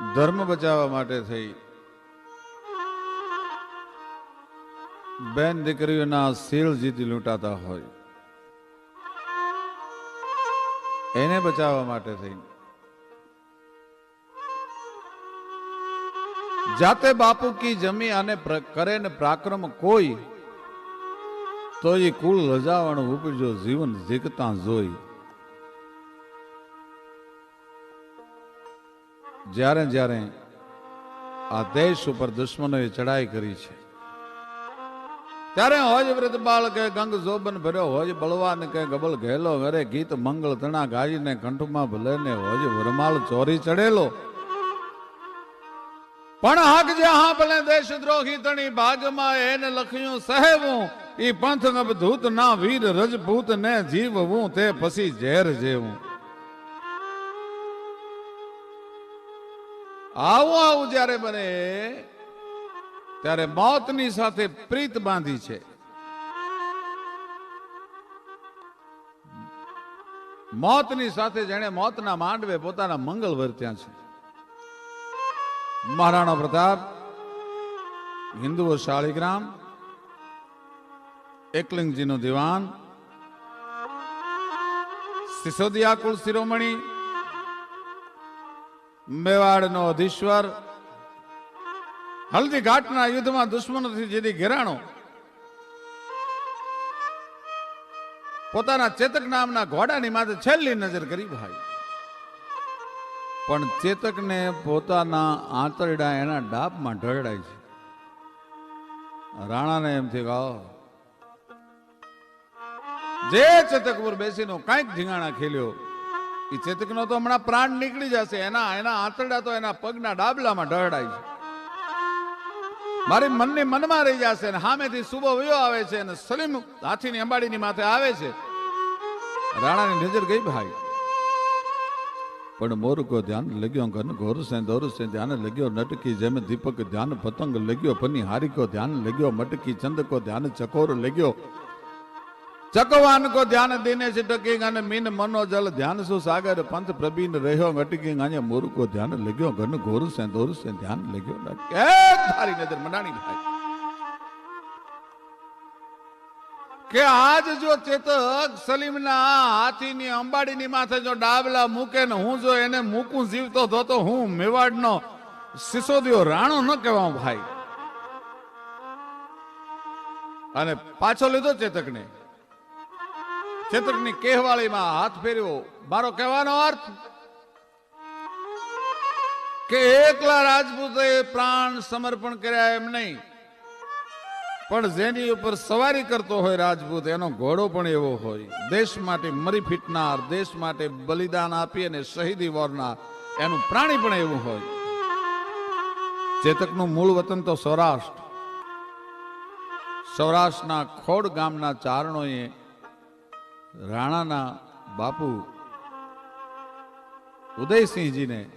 ધર્મ બચાવવા માટે થઈ. બેન દીકરીઓના શીલ જીતી લૂંટાતા હોય. એને બચાવવા માટે થઈ. જાતે બાપુ કી જમી અને કરે ને પ્રાક્રમ કોઈ, તો એ કુલ રજાવણ ઉપજો જીવન જીકતા જોઈ. જ્યારે જ્યારે આ દેશ ઉપર દુશ્મનોએ ચડાઈ કરી છે, ત્યારે હોજ વૃદ્ધ બાળ કે ગંગ જોબન ભર્યો, હોજ બળવાન કે ગબલ ઘેલો, વરે ગીત મંગળ તણા ગાજીને કંઠમાં ભલે ને હોજ વરમાળ ચોરી ચડેલો. પણ હક હા ભલે દેશ દ્રોહી તણી ભાગમાં એને લખ્યું સહેવું, ઈ પંથ ધૂત ના વીર રજપૂત ને જીવવું, તે પછી ઝેર જેવું. આવું આવું જ્યારે બને ત્યારે મોતની સાથે પ્રીત બાંધી છે. મોતની સાથે જેણે મોતના માંડવે પોતાના મંગળ વર્ત્યા છે. મહારાણા પ્રતાપ, હિન્દુઓ શાળીગ્રામ એકલિંગજીનું દિવાન, સિસોદિયા કુળ શિરોમણી મેવાડનો અધીશ્વર. હલ્દી ઘાટના યુદ્ધમાં દુશ્મનોથી જેની ઘેરાણો. પોતાના ચેતક નામના ઘોડાની માથે છેલ્લી નજર કરી ભાઈ. પણ ચેતકને પોતાના આંતરડા એના ડાબમાં ઢળડાય છે. રાણાને એમ થી ગાઓ જે ચેતક ઉપર બેસીને કાંઈક ઢીંગાણા ખેલ્યો. ચેતકનો તો હમણાં પ્રાણ નીકળી જશે. એના એના આંતરડા તો એના પગના ડાબલામાં ઢળડાય છે. મારી મનની મનમાં રહી જશે ને સામેથી સુબો વયો આવે છે અને સલીમ હાથીની અંબાડીની માથે આવે છે. રાણાની નજર ગઈ ભાઈ. પણ મોર કો ધ્યાન લગ્યો ઘન ઘોર સે ધ્યાન લગ્યો નટકી જેમ દીપક ધ્યાન પતંગ લગ્યો પની હારિકો ધ્યાન લગ્યો મટકી ચંદકો ધ્યાન ચકોર લગ્યો. ચકવાન કો ધ્યાન દીને છે ટકી અને મીન મનો જલ ધ્યાન સુ સાગર પંથ પ્રબીન રહ્યો અટકી ગાને મોર કો ધ્યાન લગ્યો ઘન ઘોર સે દોર સે ધ્યાન લગ્યો એ તારી નજર મંડાણી ભાઈ. કે આજ જો ચેતક સલીમના હાથીની અંબાડીની માથે જો ડાબલા મૂકે ને હું જો એને મૂકું જીવતો તો તો હું મેવાડનો સિસોદિયો રાણો ન કહેવા ભાઈ. અને પાછો લીધો ચેતકને. ચેતકની કહેવાળીમાં હાથ ફેર્યો મારો કહેવાનો અર્થ? કે એકલા રાજપૂતે પ્રાણ સમર્પણ કર્યા એમ નહીં. પણ જેની ઉપર સવારી કરતો હોય રાજપૂત, એનો ઘોડો પણ એવો હોય. દેશ માટે મરી ફીટનાર, દેશ માટે બલિદાન આપી અને શહીદી વોરનાર એનું પ્રાણી પણ એવું હોય. ચેતકનું મૂળ વતન તો સૌરાષ્ટ્ર. સૌરાષ્ટ્રના ખોડ ગામના ચારણોએ રાણાના બાપુ ઉદયસિંહજીને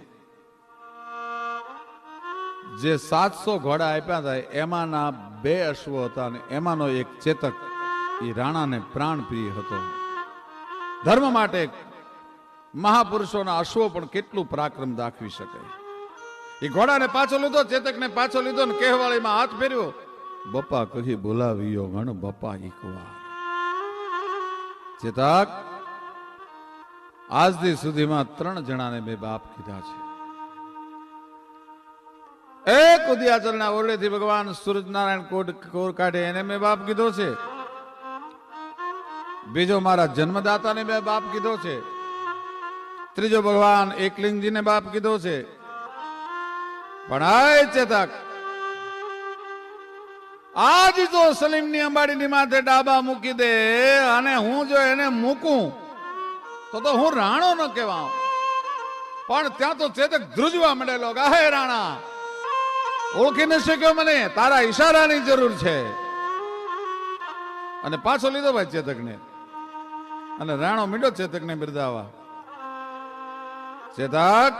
જે સાતસો ઘોડા આપ્યા હતા, એમાંના બે અશ્વ હતા અને એમાંનો એક ચેતક એ રાણાને પ્રાણપ્રિય હતો. ધર્મ માટે મહાપુરુષોના અશ્વો પણ કેટલું પરાક્રમ દાખવી શકે. એ ઘોડાને પાછો લીધો, ચેતકને પાછો લીધો ને કહેવાળીમાં હાથ ફેર્યો. બપ્પા કહી બોલાવ્યો ગણ બપ્પા એકવાર ચેતક, આજથી સુધીમાં ત્રણ જણાને મેં બાપ કીધા છે. એક ઉદયાચલના ઓરડેથી ભગવાન સૂરજનારાયણ કોટ કોર કાઢે એને મેં બાપ કીધો છે. બીજો મારા જન્મદાતાને મેં બાપ કીધો છે. ત્રીજો ભગવાન એકલિંગજીને બાપ કીધો છે. પણ આય ચેતક આજ જો સલીમની અંબાડીની માથે ડાબા મૂકી દે અને હું જો એને મૂકું, તો તો હું રાણો ન કહેવા પણ ત્યાં તો ચેતક ધ્રુજવા મળેલો ગાહે રાણા ઓળખી ન શક્યો મને, તારા ઈશારાની જરૂર છે. અને પાછો લીધો ભાઈ ચેતકને. અને રાણો મીડો ચેતકને બિરદાવા ચેતક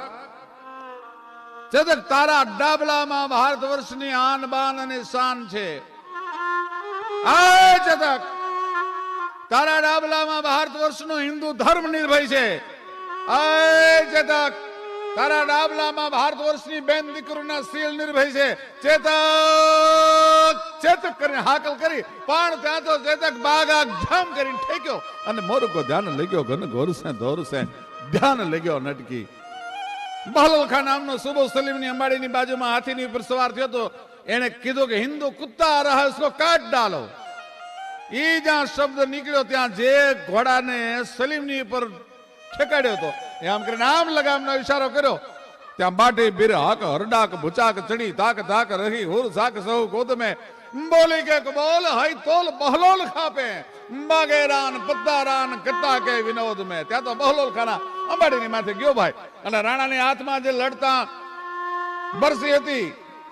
ચેતક તારા ડાબલામાં ભારત વર્ષની આન બાન અને શાન છે. આ ચેતક તારા ડાબલામાં ભારત વર્ષનો હિન્દુ ધર્મ નિર્ભય છે. આ ચેતક તારા ડાબલામાં ભારત વર્ષની બેન દીકરોના સીલ નિર્ભય છે. ચેતક ચેતક કરીને હાકલ કરી, પણ ત્યાં તો ચેતક બાગા જામ કરીને ઠેક્યો અને મોરકો ધ્યાન લગ્યો ઘન ઘોરસે ધોરસે ધ્યાન લગ્યો નટકી. બાલવખા નામનો સુબો સલીમની અંબાડીની બાજુમાં હાથીની ઉપર સવાર થયો હતો એને કીધું કે, હિન્દુ કુત્તા રહા કાટ ડાલો. એ જ્યાં શબ્દ નીકળ્યો ત્યાં જે ઘોડાને સલીમની ઉપર ઠેકાડ્યો હતો. એમ કરીને આમ લગામનો ઇશારો કર્યો. ત્યાં બાટે બીર હાક હરડાક, ભૂચાક, ચડી તાક તાક રહી, હુર, ઝાક સૌ ગોદમે. બોલી કે બોલ, હઈ, તોલ, બહલોલ ખાપે. બાગેરાન પત્તારાન કત્તા કે વિનોદ મે ત્યાં તો બહલોલ ખાના અંબાડીની માથે ગયો ભાઈ. અને રાણાની હાથમાં જે લડતા બરસી હતી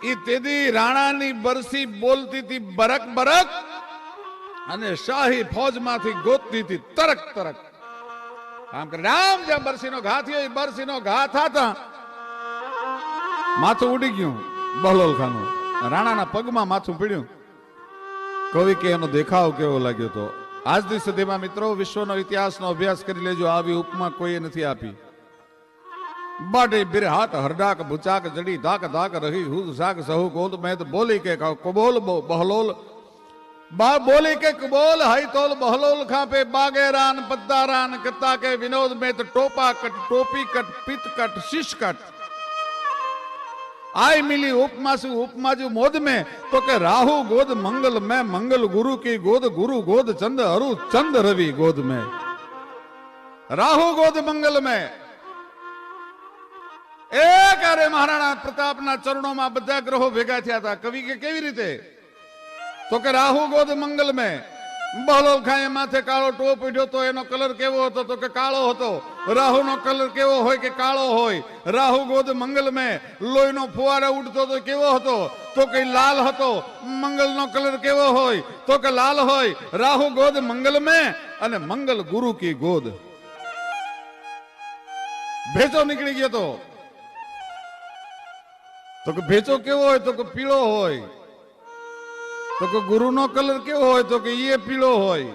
એ તેદી રાણાની બરસી બોલતી હતી બરક બરક અને શાહી ફોજમાંથી ગોતતી હતી તરક તરક. આમ કરી રામ જ્યાં બરસીનો ઘા થયો એ બરસીનો ઘા થતા માથું ઉડી ગયું બહલોલ ખાનું રાણાના પગમાં માથું પીડ્યું. કવિ કે એનો દેખાવ કેવો લાગ્યો આજની સુધીમાં મિત્રો, વિશ્વનો ઇતિહાસનો અભ્યાસ કરી લેજો, આવી ઉપમા કોઈએ નથી આપી. બાટી બિરહાટ, હરડાક, ભુચાક, જડી, ધાક ધાક, રહી, હુદ સાક સહુ, ગોદ મેં બોલી કે કબોલ બહલોલ. બા, બોલી કે કબોલ, હઈ, તોલ, બહલોલ, ખાપે, બાગેરાન, પદ્દારાન કત્તા કે વિનોદ મેં ટોપા કટ, ટોપી કટ પિત કટ, શિશ કટ. આય મિલી ઉપમા સુ ઉપમા જુ મોદ में तो के राहु गोद मंगल में मंगल गुरु की गोद गुरु गोद चंद अरु चंद रवि गोद में राहु गोद मंगल में એક અરે મહારાણા પ્રતાપના ચરણોમાં બધા ગ્રહો ભેગા થયા હતા કવિ કે કેવી રીતે તો કે રાહુ ગોદ મંગલ મેં બહલોલ ખાએ માથે કાળો ટોપ ઉઠ્યો તો એનો કલર કેવો હતો તો કે કાળો હતો રાહુનો કલર કેવો હોય કે કાળો હોય? રાહુ ગોદ મંગલ મેં લોહીનો ફુવારો ઉડતો તો કેવો હતો? તો કે લાલ હતો. મંગલનો કલર કેવો હોય? તો કે લાલ હોય. રાહુ ગોદ મંગલ મેં અને મંગલ ગુરુ કી ગોદ. ભેચો નીકળી ગયો તો. તો કે ભેચો કેવો હોય? તો કે પીળો હોય. તો કે ગુરુનો કલર કેવો હોય? તો કે એ પીળો હોય.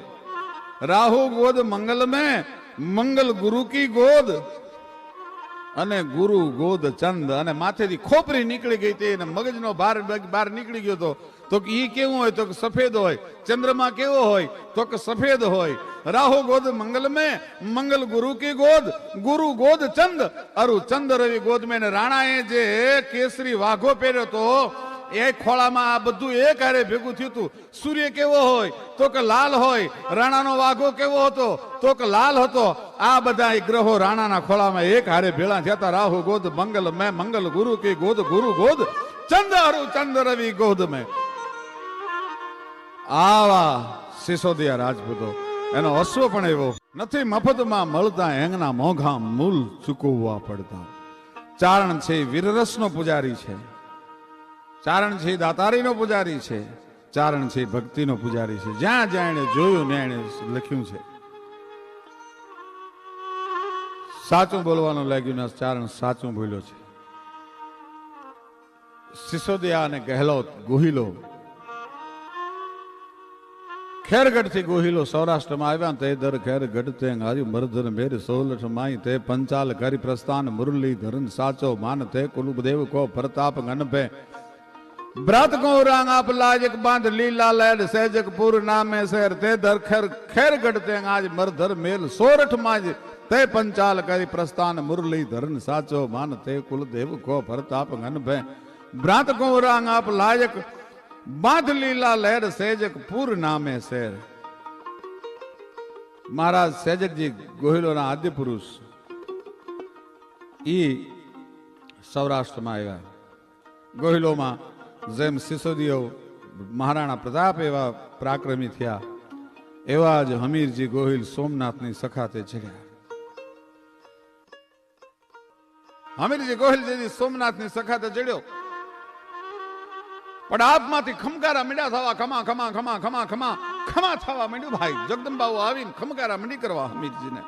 રાહુ ગોદ में મંગલ ગુરુ કી ગોદ અને ગુરુ ગોદ ચંદ અને માથેથી ખોપરી નીકળી ગઈ હતી મગજનો ભાર બહાર નીકળી ગયો હતો. તો ઈ કેવું હોય? તો કે સફેદ હોય. ચંદ્રમા કેવો હોય? તો કે સફેદ હોય. રાહુ ગોદ મંગલ મે મંગલ ગુરુ કી ગોદ, ગુરુ ગોદ ચંદ. અરુ ચંદ રવિ ગોદ મે ને રાણાએ જે કેસરી વાઘો પહેર્યો તો એ ખોળામાં આ બધું એ ક્યારે ભેગું થયું હતું. સૂર્ય કેવો હોય, તો કે લાલ હોય, રાણાનો વાઘો કેવો હતો, તો કે લાલ હતો. આ બધા ગ્રહો રાણાના ખોળામાં એક હારે ભેળા થયા રાહુ ગોદ મંગલ મેં, મંગલ ગુરુ કે ગોદ, ગુરુ ગોદ ચંદ્ર ચંદ રવિ ગોદ મેં. આવા સિસોદિયા રાજપૂતો, એનો અશ્વ પણ એવો. નથી મફતમાં મળતા એંગના મોઘા મૂલ ચૂકવવા પડતા. ચારણ છે વીરરસનો પૂજારી છે. ચારણ છે દાતારીનો પૂજારી છે ચારણ છે ભક્તિનો પૂજારી છે. જ્યાં જ્યાં એને જોયું ને એને લખ્યું છે. સાચું બોલવાનું લાગ્યું ચારણ સાચું બોલ્યો છે. સિસોદિયા અને ગહેલોત ગોહિલો ખેરગઢથી ગોહિલો સૌરાષ્ટ્રમાં આવ્યા તે દર ખેરગઢ તે હારી મરધર મેર સોલઠ માઈ તે પંચાલ કરી પ્રસ્થાન મુરલી ધરન સાચો માન તે કુલુબદેવ કો પ્રતાપ ગણભે ભ્રત ગૌરાંગ રાંગ આપ લાજક બાંધ, લીલા લેડ સહેજક પુર નામે શહેર તે દર ખેર ખેરગઢ તે આજ મરધર મેલ. સોરઠ માજ તે પંચાલ કરી પ્રસ્થાન મુરલી ધરન સાચો માન તે કુલદેવ કો પ્રતાપ ઘન ભે કો ગૌરાંગ આપ લાજક બાંધ, લીલા લેડ સેજક પૂર નામે શહેર મહારાજ સેજકજી ગોહિલોના આદ્ય પુરુષ. ઈ સૌરાષ્ટ્રમાં આવ્યા. ગોહિલોમાં જેમ સિસોદીઓ મહારાણા પ્રતાપ એવા પરાક્રમી થયા, એવા જ હમીરજી ગોહિલ સોમનાથની સખાતે ચડ્યા. હમીરજી ગોહિલ જેથી સોમનાથની સખાતે ચડ્યો. પણ આપમાંથી ખમકારા મીડા થવા ખમા ખમા ખમા ખમા ખમા ખમા થવા માંડ્યું ભાઈ. જગદંબાઓ આવીને ખમકારા મીડી કરવા હમીરજીને.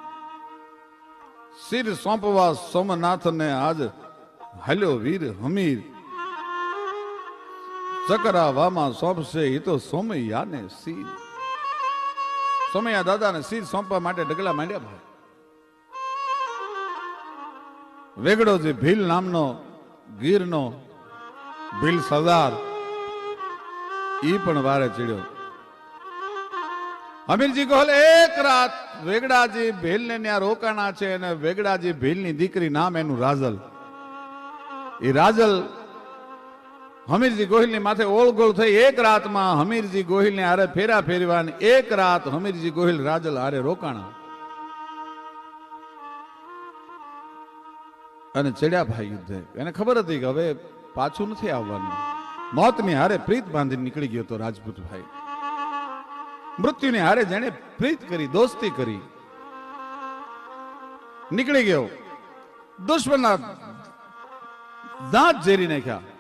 શિર સોંપવા સોમનાથને આજ હલ્યો વીર હમીર ચકરાવામાં સોંપશે એ તો સોમૈયાને સિર સોમૈયા દાદાને સિર સોંપવા માટે ડગલા માંડ્યા ભાઈ. વેગડો જે ભીલ નામનો, ગીરનો ભીલ સરદાર, ઈ પણ વારે ચડ્યો. અમીરજી ગોહલ એક રાત વેગડાજી ભીલને ત્યાં રોકાણા છે અને વેગડાજી ભીલની દીકરી નામ એનું રાજલ. એ રાજલ હમીરજી ગોહિલની માથે ઓળગોળ થઈ એક રાતમાં હમીરજી ગોહિલને હારે ફેરા ફેરવાની એક રાત હમીરજી ગોહિલ રાજલ હારે રોકાણા અને ચડ્યા ભાઈ યુદ્ધે. એને ખબર હતી કે હવે પાછું નથી આવવાનું. મોતની હારે પ્રીત બાંધી નીકળી ગયો તો રાજપૂત ભાઈ મૃત્યુની હારે જેણે પ્રીત કરી, દોસ્તી કરી, નીકળી ગયો. દુશ્મનના દાંત ઝેરી નાખ્યા.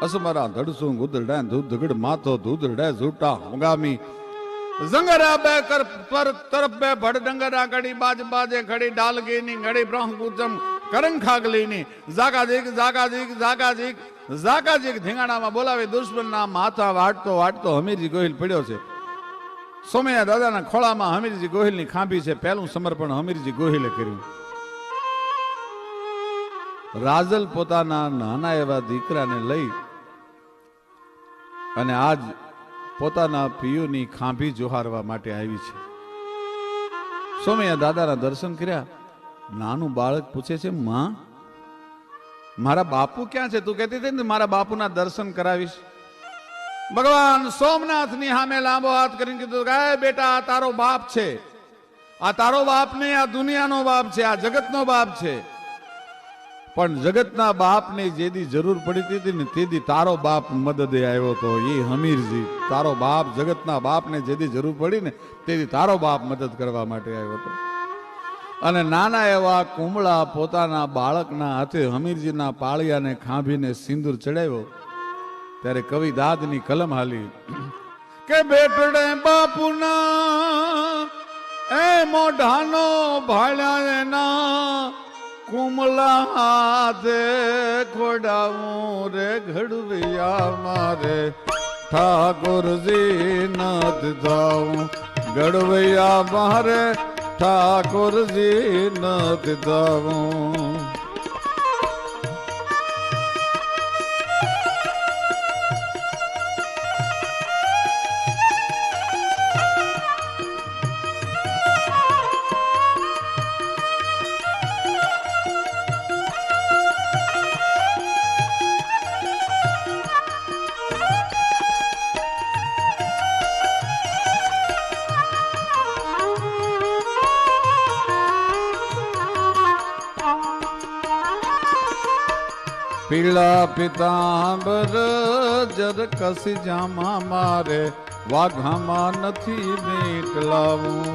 અસમરા ધડસું ગુદરડા ધુધગડ ધગડ માથો ધૂધડે ઝૂટા હંગામી. જંગરા બે કર પર તરફ બે ભડ ડંગરા ઘડી બાજ બાજે ઘડી ડાલગીની, ઘડી બ્રહ્મ ગુજમ કરંગ ખાગલીની. જાગા જીક જાગા જીક જાગા જીક જાગા જીક ધીંગાણામાં બોલાવી દુશ્મનના માથા વાટતો વાટતો હમીરજી ગોહિલ પડ્યો છે. સોમૈયા દાદાના ખોળામાં હમીરજી ગોહિલની ખાંભી છે. પહેલું સમર્પણ હમીરજી ગોહિલે કર્યું. રાજલ પોતાના નાના એવા દીકરાને લઈ અને આજ પોતાના પિયુની ખાંભી જોહારવા માટે આવી છે. સોમૈયા દાદાના દર્શન કર્યા. નાનું બાળક પૂછે છે, માં, મારા બાપુ ક્યાં છે? તું કહેતી હતી ને, મારા બાપુના દર્શન કરાવીશ. ભગવાન સોમનાથની સામે લાંબો હાથ કરીને કીધું, કે બેટા, આ તારો બાપ છે. આ તારો બાપ નહીં, આ દુનિયાનો બાપ છે, આ જગતનો બાપ છે. પણ જગતના બાપને જેદી જરૂર પડી હતી ને તેદી તારો બાપ મદદે આવ્યો તો એ હમીરજી, તારો બાપ જગતના બાપને જેદી જરૂર પડી ને તેદી તારો બાપ મદદ કરવા માટે આવ્યો હતો. અને નાના એવા કુમળા પોતાના બાળકના હાથે હમીરજીના પાળિયાને ખાંભીને સિંદૂર ચડાવ્યો. ત્યારે કવિ દાદની કલમ હાલી, કે બેટડે બાપુના, એ મોઢાનો ભાળ્યા એના કુમલા હાથે ખોડાવું રે ઘડવિયા મારે. ઠાકોરજી નથ જાઉં ઘડવૈયા મારે. ઠાકોરજી નથ જાઉં. પીળા પિતાંબર, જર કસી જામા મારે વાઘામાં નથી મીટ લાવું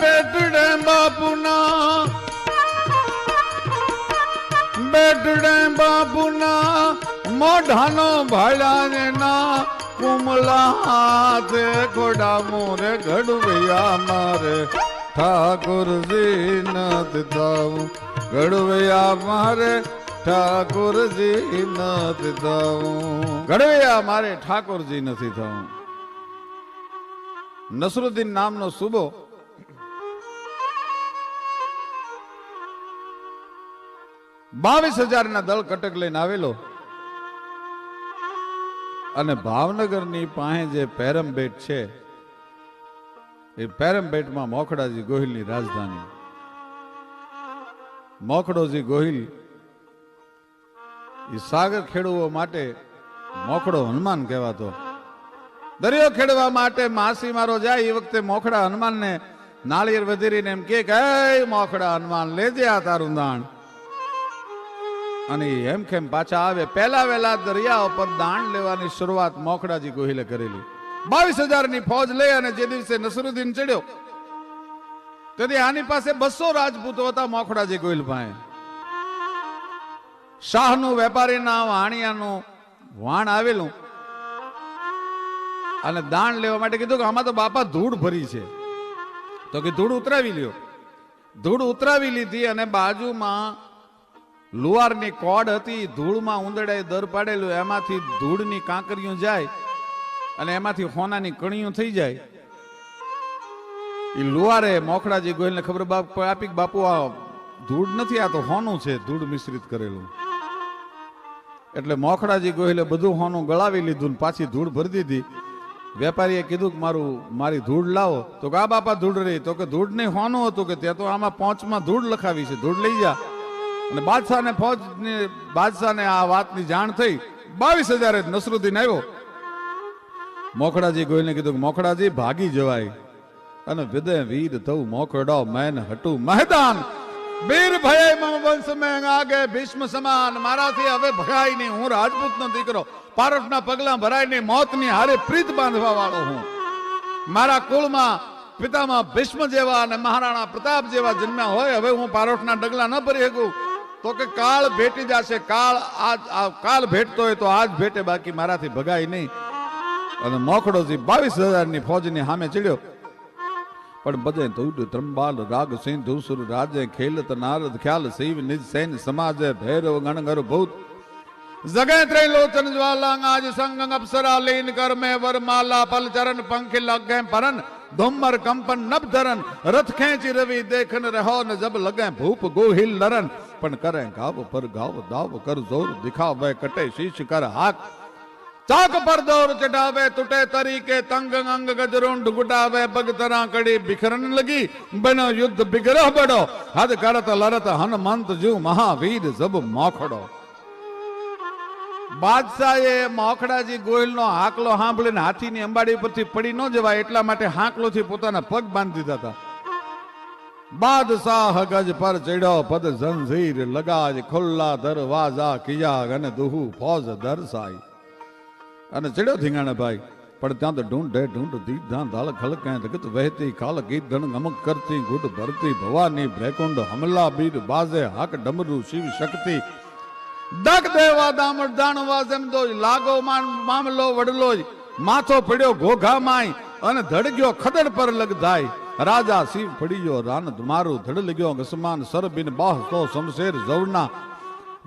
બેટડે બાપુના બેટડે બાપુના મોઢાનો ના કુમલા હાથે ઘોડા મોરે ઘડવૈયા મારે. ઠાકોરજી નથ દાવું ઘડવૈયા મારે ઠાકોરજી નથ દાવું ઘડવૈયા મારે ઠાકોરજી નથી થવું નસરુદ્દીન નામનો સુબો બાવીસ હજારના દળ કટક લઈને આવેલો. અને ભાવનગરની પાસે જે પેરમબેટ છે, એ પેરમબેટમાં મોખડાજી ગોહિલની રાજધાની. મોખડોજી ગોહિલ એ સાગર ખેડૂઓ માટે મોખડો હનુમાન કહેવાતો. દરિયો ખેડવા માટે માસી મારો જાય, એ વખતે મોખડા હનુમાનને નાળિયેર વધીરીને એમ કે મોખડા હનુમાન, લેજે આ તારું દાણ. અને એમ કેમ પાછા આવે? પહેલા વહેલા દરિયા ઉપર દાણ લેવાની શરૂઆત મોખડાજી ગોહિલે કરેલી. બાવીસ હજારની ફોજ લઈ અને જે દિવસે નસરુદ્દીન ચડ્યો તેથી આની પાસે બસો રાજપૂતો હતા મોખડાજી ગોહિલ પાસે. શાહનું વેપારીના વાણિયાનું વાણ આવેલું. અને દાણ લેવા માટે કીધું કે આમાં તો બાપા ધૂળ ભરી છે. તો કે ધૂળ ઉતરાવી લ્યો. ધૂળ ઉતરાવી લીધી અને બાજુમાં લુહારની કોડ હતી, ધૂળમાં ઉંદડાએ દર પાડેલું, એમાંથી ધૂળની કાંકરીઓ જાય અને એમાંથી હોનાની કણીઓ થઈ જાય. એ લુવારે મોખડાજી ગોહિલને ખબર બાપ આપી બાપુ, આ ધૂળ નથી, આ તો હોનું છે, ધૂળ મિશ્રિત કરેલું. એટલે મોખડાજી ગોહિલે બધું હોનું ગળાવી લીધું પાછી ધૂળ ભરી દીધી. વેપારીએ કીધું કે મારું, મારી ધૂળ લાવો. તો કે, આ બાપા ધૂળ રહી. તો કે, ધૂળ નહીં, હોનું હતું કે ત્યાં તો આમાં પાંચમાં ધૂળ લખાવી છે, ધૂળ લઈ જા. અને બાદશાહને ફોજની, બાદશાહને આ વાતની જાણ થઈ. બાવીસ હજારે નસરુદ્દીન આવ્યો. મોખડાજી ગોયલને કીધું મોખડાજી, ભાગી જવાય. અને વિદય વીર થવું મોખડો મેન હટું મેદાન વીર ભય વંશ મેં આગે ભીષ્મ સમાન. મારાથી હવે ભગાય નહીં. હું રાજપૂતનો દીકરો. પારસના પગલા ભરાય નહીં. મોતની હારે પ્રીત બાંધવા વાળો હું. મારા કુળમાં પિતામાં ભીષ્મ જેવા અને મહારાણા પ્રતાપ જેવા જન્મ્યા હોય. હવે હું પારોઠના ડગલા ન ભરી શકું. તો કે કાળ ભેટી જશે, કાળ આ કાલ ભેટતો હોય તો આજ ભેટે બાકી મારાથી ભગાય નહીં. અને મોખડોજી બાવીસ હજારની ફોજની સામે ચડ્યો. પણ બધે તૂટ ત્રંબાલ, રાગ, સિંધુ સુર રાજે, ખેલત, નારદ, ખ્યાલ, શિવ, નિજ, સૈન, સમાજ, ભૈરવ, ગણગર, ભૂત. જગે ત્રૈલોચન જ્વાલાંગ, આજ સંગ અપ્સરા, લીન કર મેં વરમાલા પલ ચરણ પંખ લગે પરન ધુમ્મર કંપન નભ ધરન રથ ખેંચી રવિ દેખન રહો ન જબ લગે ભૂપ ગોહિલ નરન પણ કરે ગાવ પર ગાવ દાવ કર જોર દિખાવે કટે શીશ કર હાક ચાક પર દોર ચઢાવે તૂટે તરીકે તંગ અંગ ગજરુંડ ગુટાવે પગ તરા કડી બિખરન લગી બનો યુદ્ધ બિગરહ બડો હદ કરત લરત હનુમંત જુ મહાવીર જબ મોખડો બાદશાહે મોખડાજી ગોયલનો હાકલો સાંભળીને હાથીની અંબાડી પરથી પડી ન જવાય એટલા માટે હાંકલોથી પોતાના પગ બાંધી દીધા હતા. બાદશાહ ગજ પર ચડ્યો, પદ ઝંઝીર લગાજ, ખુલ્લા દરવાજા કિયા અને દુહુ ફોજ દરસાઈ. અને ચડ્યો ધીંગાણા ભાઈ, પણ ત્યાં તો ઢૂંઢે ઢૂંઢ, દીધા ખલ ખલકે જગત વહેતી કાલ ગીત ધણ ગમક કરતી ગુડ ભરતી, ભવાની, ભ્રેકુંડ હમલા બીર બાજે હાક ડમરુ, શિવ શક્તિ ડગ દેવા દામડ દાણવા જેમ દો લાગો મામલો વડલો માથો પડ્યો ઘોઘા માય અને ધડગ્યો ખદડ પર લગધાય રાજા શિવ પડીયો રાન મારું ધડ લગ્યો ગસમાન સરબિન બાહ તો સમશેર જવના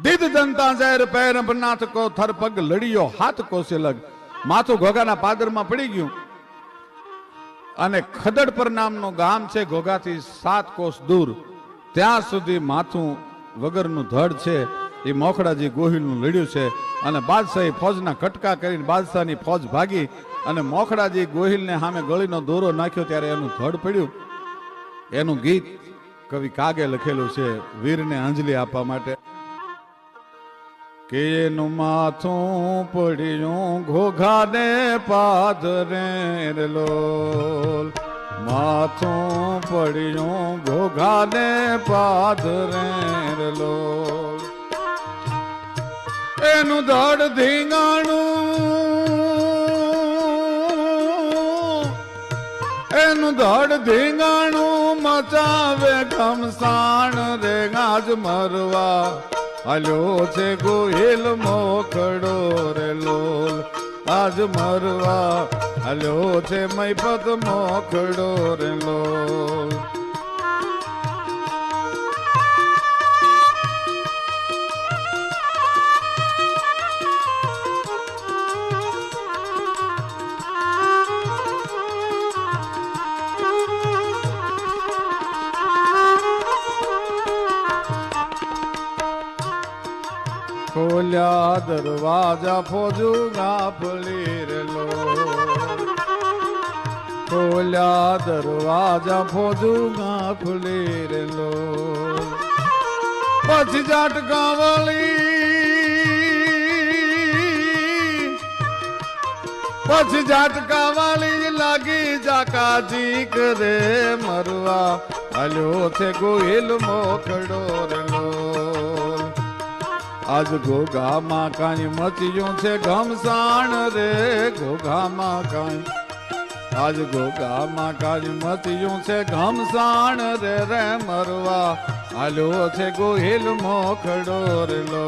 દીદ જનતા ઝેર પેર નાથ કો થર પગ લડિયો હાથ કોસે લગ. માથું ઘોઘાના પાદરમાં પડી ગયું. અને ખદડ પર નામનું ગામ છે ઘોઘાથી સાત કોસ દૂર. ત્યાં સુધી માથું વગરનું ધડ છે. એ મોખડાજી ગોહિલનું લડ્યું છે અને બાદશાહી ફોજના કટકા કરીને બાદશાહની ફોજ ભાગી અને મોખડાજી ગોહિલને સામે ગળીનો દોરો નાખ્યો ત્યારે એનું ધડ પડ્યું. એનું ગીત કવિ કાગે લખેલું છે વીરને અંજલિ આપવા માટે. કે એનું માથું પડ્યું ઘોઘાને પાદરે લોલ માથું પડ્યું ઘોઘાને પાદરે લોલ એનું ધડ ધીંગાણું. એનું ધડ ધીંગાણું મચાવે ઘમસાણ રે ગાજ મરવા. હાલ્યો છે ગોહિલ મોખડો રે લોલ. આજ મરવા. હાલ્યો છે મૈપત મોખડો રે લોલ. ખોલ્યા દરવાજા ફોજુ ગાફલી રેલો ખોલ્યા દરવાજા ફોજુ ગાફલી રેલો પછી જાટકા વાળી પછી જાટકા વાળી લાગી જાકાજી કરે મરવા. હલ્યો છે ગોહિલ મોખડો રેલો. આજ ઘોઘામાં કાંઈ મચ્યું છે ઘમસાણ રે, ઘોઘામાં કાંઈ. આજ ઘોઘામાં કાંઈ મચ્યું છે ઘમસાણ રે રે મરવા. હાલ્યો છે ગોહિલ મોખડો રેલો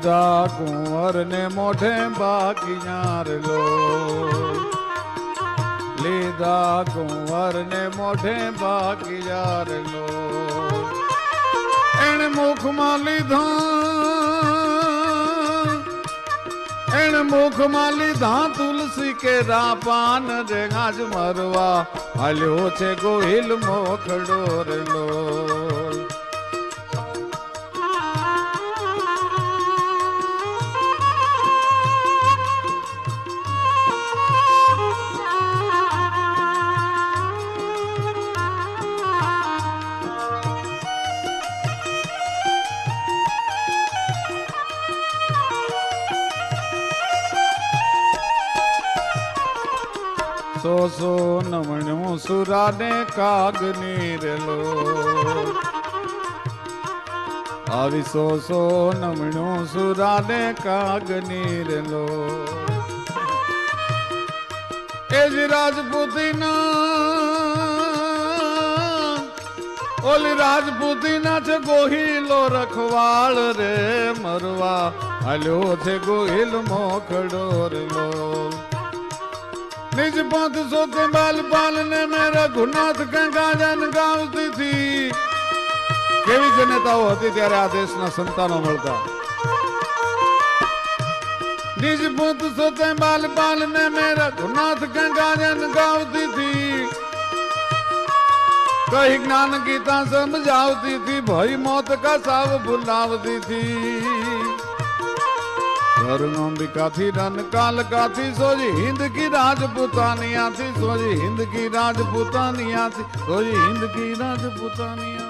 લીધા કુંવર ને મોઢે બાકી લો. લીધા કુંવર ને મોઢે બાકી લો. એણે મુખમાં લીધા, એણે મુખમાં લીધા તુલસી કે રાપાન રે આજ મરવા હાલ્યો છે ગોહિલ મોખડો રે સુરાને કાગ નીરલો. આવી સો સો નમણ્યું સુરાને કાગ નીરલો. એ જ રાજપૂતીના ઓલી રાજપૂતીના છે ગોહિલો રખવાળ રે મરવા. હાલ્યો છે ગોહિલ મોખડો નિજ પંથ સોતે બાલ પાલ ને મેં રઘુનાથ કંકા જન ગાવતી હતી કેવી જનતાઓ હતી ત્યારે આ દેશના સંતાનો મળતા નિજ પંથ સોતે બાલ પાલ ને મેં રઘુનાથ કંકા જન ગાવતી હતી કઈ જ્ઞાન ગીતા સમજાવતી હતી ભય મોત કા સાવ ભૂલાવતી હતી અંબિકા થી રન કાલકા થી સોજી. હિન્દ કી રાજપૂતાનિયાથી સોજી. હિન્દ કી રાજપૂતાનિયાથી સોજી. હિન્દ કી રાજપૂતાનિયા